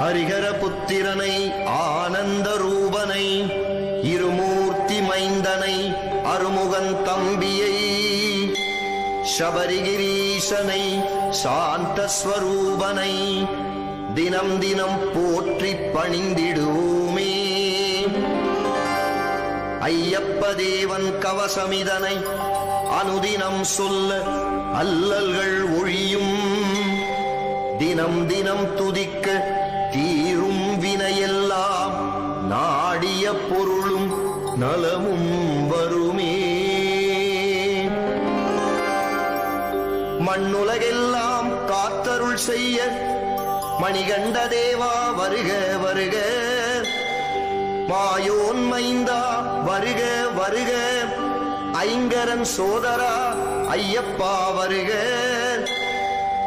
ஹரிகர புத்திரனை ஆனந்த ரூபனை இருமூர்த்தி மைந்தனை அருமுகன் தம்பியை சபரிகிரீசனை சாந்தஸ்வரூபனை தினம் தினம் போற்றி பணிந்திடுவோமே. ஐயப்ப தேவன் கவசமிதனை அனுதினம் சொல்ல அல்லல்கள் ஒழியும். தினம் தினம் துதிக்க தீரும் வினையெல்லாம் நாடிய பொருளும் நலமும் வருமே. மண்ணுலகெல்லாம் காத்தருள் செய்ய மணிகண்ட தேவா வருக வருக. மாயோன் மைந்தா வருக வருக. ஐங்கரன் சோதரா ஐயப்பா வருக.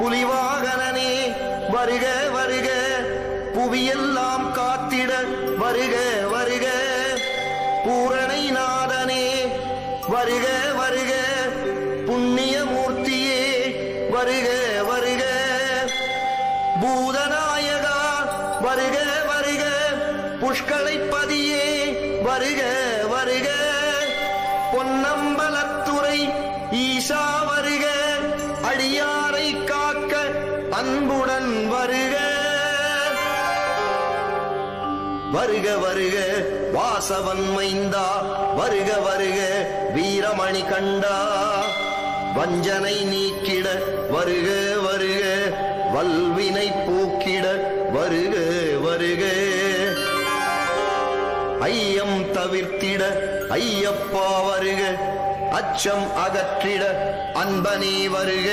புலிவாகனனே வருக வருக. புவியெல்லாம் காத்திட வருக வருக. பூரணை நாதனே வருக வருக. புண்ணிய மூர்த்தியே வருக வருக. பூதநாயகா வருக வருக. புஷ்களைப்பதியே வருக வருக. பொன்னம்பலத்துறை ஈசா வருக. வருக வருக வாசவன் மைந்தா. வருக வருக வீரமணி கண்டா. வஞ்சனை நீக்கிட வருக வருக வல்வினை பூக்கிட வருக வருக. ஐயம் தவிர்த்திட ஐயப்பா வருக அச்சம் அகற்றிட அன்பனே வருக.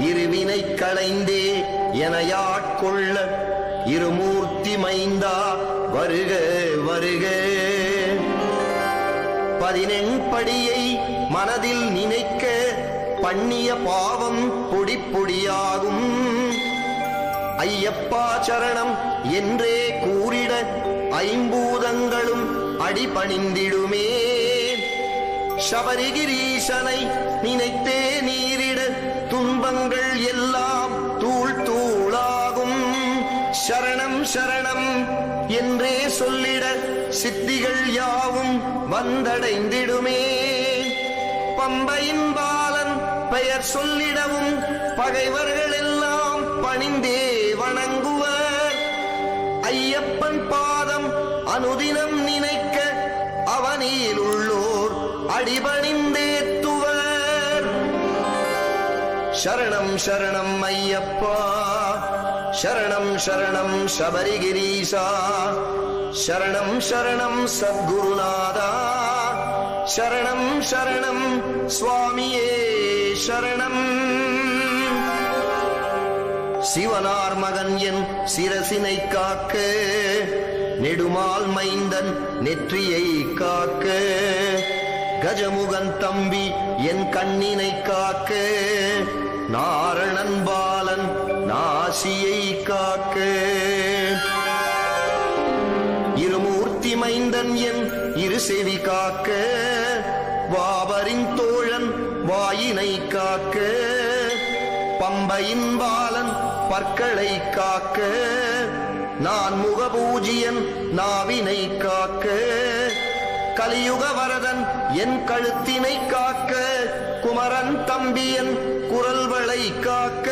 இருவினை களைந்தே எனையாட்கொள்ள இருமூர்த்தி மைந்தா வருக வருக. பதினெண்படியை மனதில் நினைக்க பண்ணிய பாவம் பொடி பொடியாகும். ஐயப்பா சரணம் என்றே கூறிட ஐம்பூதங்களும் அடிபணிந்திடுமே. சபரிகிரீசனை நினைத்தே நீரிட துன்பங்கள் எல்லாம் சரணம் என்றே சொல்லிட சித்திகள் யாவும் வந்தடைந்திடுமே. பம்பையின் பாலன் பெயர் சொல்லிடவும் பகைவர்கள் எல்லாம் பணிந்தே வணங்குவர். ஐயப்பன் பாதம் அனுதினம் நினைக்க அவனியில் உள்ளோர் அடிபணிந்தே சரணம் சரணம் ஐயப்பா சரணம் சரணம் சபரிகிரீசா சரணம் சரணம் சத்குருநாதா சரணம் சரணம் சுவாமியே சரணம் சிவனார் மகன் என் சிரசினை காக்க நெடுமால் மைந்தன் நெற்றியை காக்க கஜமுகன் தம்பி என் கண்ணினை காக்க நாரணன் பாலன் நாசியை காக்க. இருமூர்த்தி மைந்தன் என் இரு செவி காக்க வாபரின் தோழன் வாயினை காக்க. பம்பையின் பாலன் பற்களை காக்க நான் முகபூஜியன் நாவினை காக்க. கலியுக வரதன் என் கழுத்தினை காக்க குமரன் தம்பியன் குரல்வளை காக்க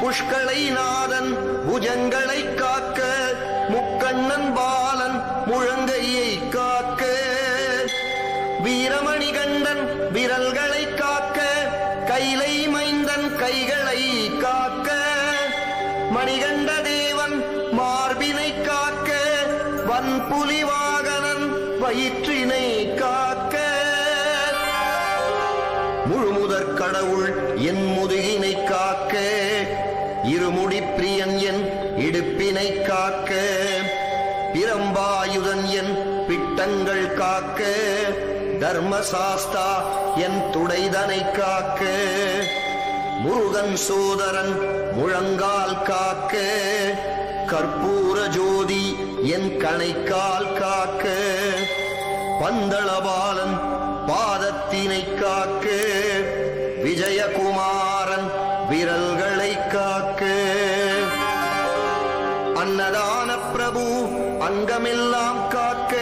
புஷ்களை நாதன் புஜங்களை காக்க முக்கண்ணன் பாலன் முழங்கையை காக்க வீரமணி கண்டன் விரல்களை காக்க கைலை மைந்தன் கைகளை காக்க மணிகண்ட தேவன் மார்பினை காக்க வன்புலி வயிற்றினை காக்க. முழுமுதற் கடவுள் என் முதுகினை காக்க. இருமுடி பிரியன் என் இடுப்பினை காக்க. பிரம்பாயுதன் என் பிட்டங்கள் காக்க. தர்மசாஸ்தா என் துடைதனை காக்க. முருகன் சோதரன் முழங்கால் காக்க. கற்பூர ஜோதி என் கணைக்கால் காக்க. பந்தளபாலன் பாதத்தினை காக்க. விஜயகுமாரன் விரல்களை காக்க. அன்னதான பிரபு அங்கமெல்லாம் காக்க.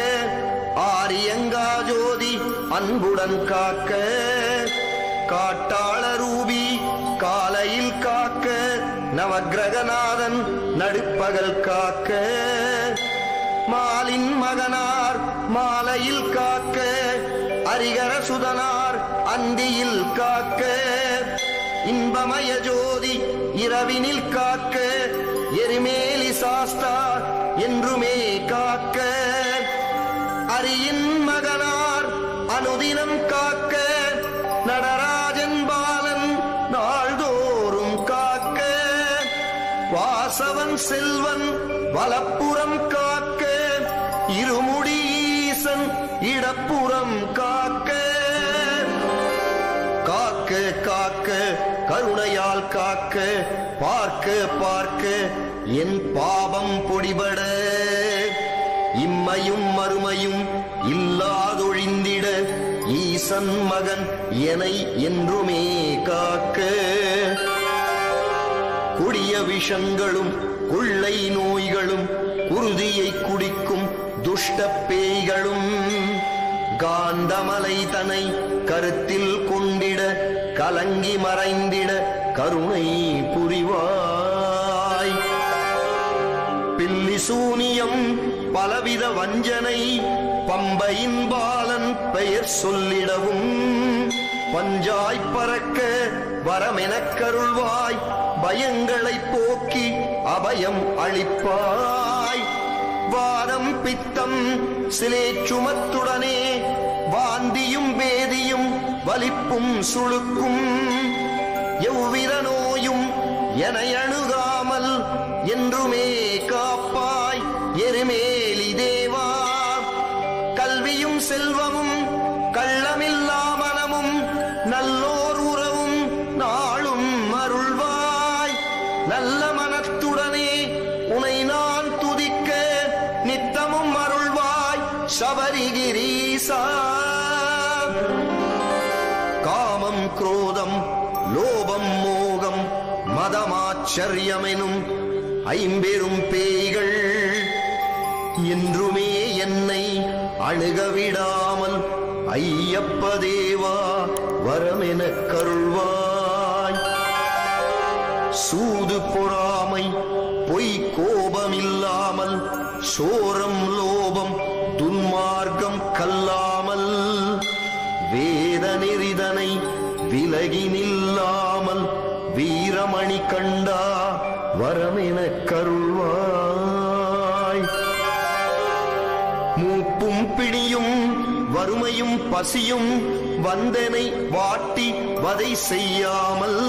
ஆரியங்கா ஜோதி அன்புடன் காக்க. காட்டாள ரூபி காலையில் காக்க. நவகிரகநாதன் நடுப்பகல் காக்க. மாலின் மகனார் மாலையில் காக்க அரிகர சுதனார் அந்தியில் காக்க. இன்பமய ஜோதி இரவினில் காக்க எரிமேலி சாஸ்தா என்றுமே காக்க. அரியின் மகனார் அனுதினம் காக்க நடராஜன் பாலன் நாள்தோறும் காக்க. வாசவன் செல்வன் வலப்புறம் காக்க இருமுடி ஈசன் இடப்புறம் காக்க. காக்க காக்க கருணையால் காக்க. பார்க்க பார்க்க என் பாவம் பொடிபட. இம்மையும் மறுமையும் இல்லாதொழிந்திட ஈசன் மகன் எனை என்றுமே காக்க. கொடிய விஷங்களும் கொள்ளை நோய்களும் குருதியை குடிக்கும் துஷ்டப்பேய்களும் காந்தமலை தனை கருத்தில் கொண்டிட கலங்கி மறைந்திட கருணை புரிவாய். பில்லி சூனியம் பலவித வஞ்சனை பம்பையின் பாலன் பெயர் சொல்லிடவும் பஞ்சாய் பறக்க வரமெனக் கருள்வாய் பயங்களைப் போக்கி அபயம் அளிப்பாய். வாதம் பித்தம் சிலே சுமத்துடனே வாந்தியும் வேதியும் வலிப்பும் சுழுக்கும் எவ்வித நோயும் என அணுகாமல் என்றுமே காப்பாய் எருமேலி தேவா கல்வியும் செல்வமும் சபரிகிரீசா. காமம் குரோதம் லோபம் மோகம் மதமாச்சரியமெனும் ஐம்பெரும் பேய்கள். என்றுமே என்னை அணுகவிடாமல் ஐயப்ப தேவா வரமென கருள்வாய். சூது பொறாமை பொய் கோபமில்லாமல் சோரம் லோபம் துன்மார்க்கம் கல்லாமல் வேத நெறிதனை விலகி நில்லாமல் வீரமணி கண்டா வரமென கருள்வாய். மூப்பும் பிணியும் வறுமையும் பசியும் வந்தனை வாட்டி வதை செய்யாமல்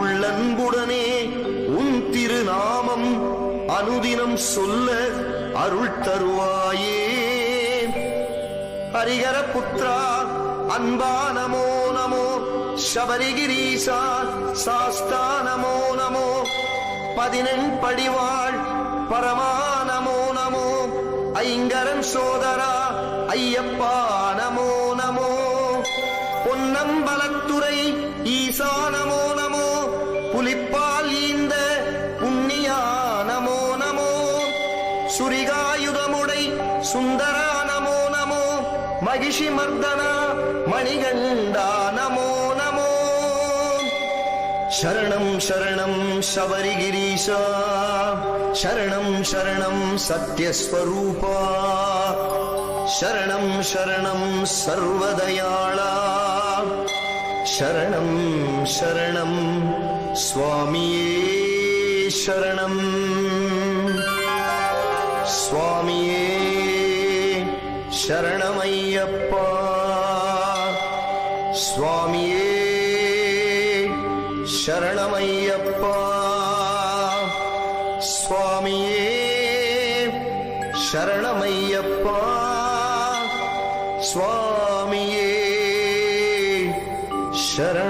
உள்ளன்புடனே உன் திருநாமம் அனுதினம் சொல்ல அருள் தருவாயே. ஹரிகர புத்ரா அன்பா நமோ நமோ. சபரிகிரீசா சாஸ்தா நமோ நமோ. பதினெண் படிவாள் பரமா நமோ நமோ. ஐங்கரன் சோதரா ஐயப்பா நமோ நமோ மகிஷி மர்தனா மணிகண்டா நமோ நமோ. சரணம் சரணம் சபரிகிரீஷா. சரணம் சரணம் சத்யஸ்வரூபா. சரணம் சரணம் சர்வதயாளா. சரணம் சரணம் சுவாமியே சரணம். சுவாமியே சரணமையப்பா. சுவாமியே சரணமையப்பா. சுவாமியே சரணமையப்பா. சுவாமியே சரணமையப்பா